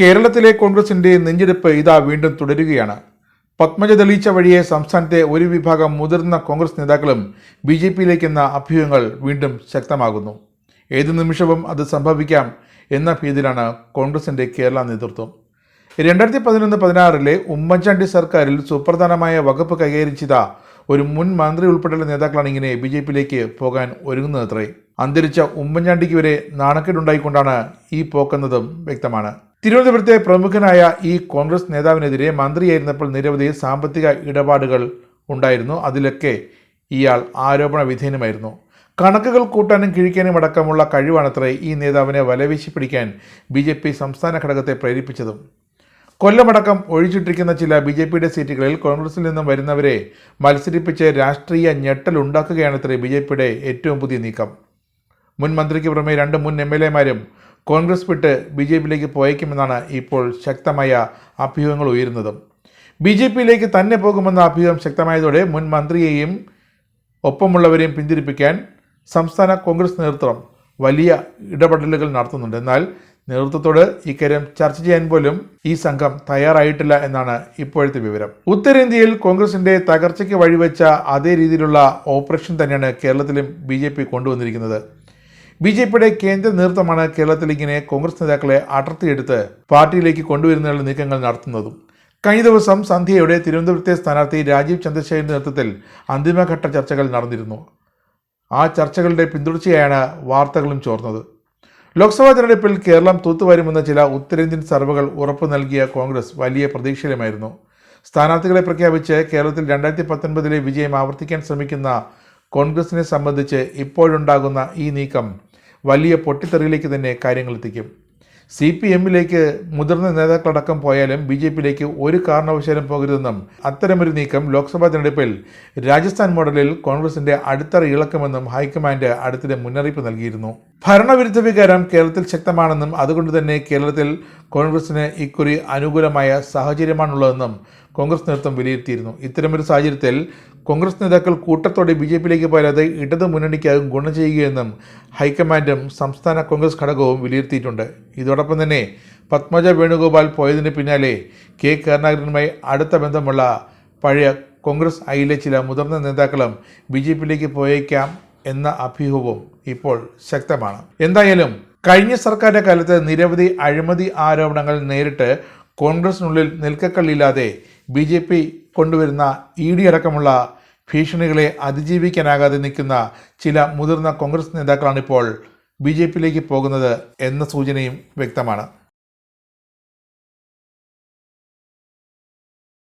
കേരളത്തിലെ കോൺഗ്രസിന്റെ നെഞ്ചെടുപ്പ് ഇതാ വീണ്ടും തുടരുകയാണ്. പത്മജ തെളിയിച്ച വഴിയെ സംസ്ഥാനത്തെ ഒരു വിഭാഗം മുതിർന്ന കോൺഗ്രസ് നേതാക്കളും ബി ജെ പിയിലേക്കെന്ന അഭ്യൂഹങ്ങൾ വീണ്ടും ശക്തമാകുന്നു. ഏത് നിമിഷവും അത് സംഭവിക്കാം എന്ന ഭീതിയിലാണ് കോൺഗ്രസിന്റെ കേരള നേതൃത്വം. രണ്ടായിരത്തി പതിനൊന്ന് പതിനാറിലെ ഉമ്മൻചാണ്ടി സർക്കാരിൽ സുപ്രധാനമായ വകുപ്പ് കൈകാര്യം ചെയ്ത ഒരു മുൻ മന്ത്രി ഉൾപ്പെടെയുള്ള നേതാക്കളാണ് ഇങ്ങനെ ബി ജെ പിയിലേക്ക് പോകാൻ ഒരുങ്ങുന്നതത്രേ. അന്തരിച്ച ഉമ്മൻചാണ്ടിക്ക് വരെ നാണക്കേടുണ്ടായിക്കൊണ്ടാണ് ഈ പോക്കെന്നതും വ്യക്തമാണ്. തിരുവനന്തപുരത്തെ പ്രമുഖനായ ഈ കോൺഗ്രസ് നേതാവിനെതിരെ മന്ത്രിയായിരുന്നപ്പോൾ നിരവധി സാമ്പത്തിക ഇടപാടുകൾ ഉണ്ടായിരുന്നു. അതിലൊക്കെ ഇയാൾ ആരോപണ വിധേയനുമായിരുന്നു. കണക്കുകൾ കൂട്ടാനും കിഴിക്കാനും അടക്കമുള്ള കഴിവാണത്രേ ഈ നേതാവിനെ വലവീശി പിടിക്കാൻ ബി സംസ്ഥാന ഘടകത്തെ പ്രേരിപ്പിച്ചതും. കൊല്ലമടക്കം ഒഴിച്ചിട്ടിരിക്കുന്ന ചില ബി ജെ പിയുടെ സീറ്റുകളിൽ കോൺഗ്രസിൽ നിന്നും വരുന്നവരെ മത്സരിപ്പിച്ച് രാഷ്ട്രീയ ഞെട്ടലുണ്ടാക്കുകയാണത്രേ ബി ജെ പിയുടെ ഏറ്റവും പുതിയ നീക്കം. മുൻ മന്ത്രിക്ക് പുറമെ രണ്ട് മുൻ എം എൽ എമാരും കോൺഗ്രസ് വിട്ട് ബി ജെ പിയിലേക്ക് പോയേക്കുമെന്നാണ് ഇപ്പോൾ ശക്തമായ അഭ്യൂഹങ്ങൾ ഉയരുന്നതും. ബി ജെ പിയിലേക്ക് തന്നെ പോകുമെന്ന അഭ്യൂഹം ശക്തമായതോടെ മുൻ മന്ത്രിയെയും ഒപ്പമുള്ളവരെയും പിന്തിരിപ്പിക്കാൻ സംസ്ഥാന കോൺഗ്രസ് നേതൃത്വം വലിയ ഇടപെടലുകൾ നടത്തുന്നുണ്ട്. എന്നാൽ നേതൃത്വത്തോട് ഇക്കാര്യം ചർച്ച ചെയ്യാൻ പോലും ഈ സംഘം തയ്യാറായിട്ടില്ല എന്നാണ് ഇപ്പോഴത്തെ വിവരം. ഉത്തരേന്ത്യയിൽ കോൺഗ്രസിന്റെ തകർച്ചയ്ക്ക് വഴിവെച്ച അതേ രീതിയിലുള്ള ഓപ്പറേഷൻ തന്നെയാണ് കേരളത്തിലും ബി ജെ പി കൊണ്ടുവന്നിരിക്കുന്നത്. ബി ജെ പിയുടെ കേന്ദ്ര നേതൃത്വമാണ് കേരളത്തിൽ ഇങ്ങനെ കോൺഗ്രസ് നേതാക്കളെ അടർത്തിയെടുത്ത് പാർട്ടിയിലേക്ക് കൊണ്ടുവരുന്നതിനുള്ള നീക്കങ്ങൾ നടത്തുന്നതും. കഴിഞ്ഞ ദിവസം സന്ധ്യയുടെ തിരുവനന്തപുരത്തെ സ്ഥാനാർത്ഥി രാജീവ് ചന്ദ്രശേഖരന്റെ നേതൃത്വത്തിൽ അന്തിമഘട്ട ചർച്ചകൾ നടന്നിരുന്നു. ആ ചർച്ചകളുടെ പിന്തുടർച്ചയാണ് വാർത്തകളും ചോർന്നത്. ലോക്സഭാ തെരഞ്ഞെടുപ്പിൽ കേരളം തൂത്തുവരുമെന്ന ചില ഉത്തരേന്ത്യൻ സർവകൾ ഉറപ്പു നൽകിയ കോൺഗ്രസ് വലിയ പ്രതീക്ഷയിലുമായിരുന്നു. സ്ഥാനാർത്ഥികളെ പ്രഖ്യാപിച്ച് കേരളത്തിൽ രണ്ടായിരത്തി പത്തൊൻപതിലെ വിജയം ആവർത്തിക്കാൻ ശ്രമിക്കുന്ന കോൺഗ്രസിനെ സംബന്ധിച്ച് ഇപ്പോഴുണ്ടാകുന്ന ഈ നീക്കം വലിയ പൊട്ടിത്തെറിയിലേക്ക് തന്നെ കാര്യങ്ങളെത്തിക്കും സി പി എമ്മിലേക്ക് മുതിർന്ന നേതാക്കളടക്കം പോയാലും ബി ജെ പിയിലേക്ക് ഒരു കാരണവശാലും പോകരുതെന്നും അത്തരമൊരു നീക്കം ലോക്സഭാ തെരഞ്ഞെടുപ്പിൽ രാജസ്ഥാൻ മോഡലിൽ കോൺഗ്രസിന്റെ അടിത്തറ ഇളക്കുമെന്നും ഹൈക്കമാൻഡ് അടുത്തിടെ മുന്നറിയിപ്പ് നൽകിയിരുന്നു. ഭരണവിരുദ്ധ വികാരം കേരളത്തിൽ ശക്തമാണെന്നും അതുകൊണ്ട് തന്നെ കേരളത്തിൽ കോൺഗ്രസിന് ഇക്കുറി അനുകൂലമായ സാഹചര്യമാണുള്ളതെന്നും കോൺഗ്രസ് നേതൃത്വം വിലയിരുത്തിയിരുന്നു. ഇത്തരമൊരു സാഹചര്യത്തിൽ കോൺഗ്രസ് നേതാക്കൾ കൂട്ടത്തോടെ ബി ജെ പിയിലേക്ക് പോയാലത് ഇടതു മുന്നണിക്കാകും ഗുണം ചെയ്യുകയെന്നും ഹൈക്കമാൻഡും സംസ്ഥാന കോൺഗ്രസ് ഘടകവും വിലയിരുത്തിയിട്ടുണ്ട്. ഇതോടൊപ്പം തന്നെ പത്മജ വേണുഗോപാൽ പോയതിന് പിന്നാലെ കെ കരുണാകരനുമായി അടുത്ത ബന്ധമുള്ള പഴയ കോൺഗ്രസ് ഐയിലെ ചില മുതിർന്ന നേതാക്കളും ബി ജെ പിയിലേക്ക് പോയേക്കാം എന്ന അഭ്യൂഹവും ഇപ്പോൾ ശക്തമാണ്. എന്തായാലും കഴിഞ്ഞ സർക്കാരിന്റെ കാലത്ത് നിരവധി അഴിമതി ആരോപണങ്ങൾ നേരിട്ട് കോൺഗ്രസിനുള്ളിൽ നിൽക്കക്കള്ളില്ലാതെ ബി ജെ പി കൊണ്ടുവരുന്ന ഇ ഡി അടക്കമുള്ള ഭീഷണികളെ അതിജീവിക്കാനാകാതെ നിൽക്കുന്ന ചില മുതിർന്ന കോൺഗ്രസ് നേതാക്കളാണിപ്പോൾ ബി ജെ പിയിലേക്ക് പോകുന്നത് എന്ന സൂചനയും വ്യക്തമാണ്.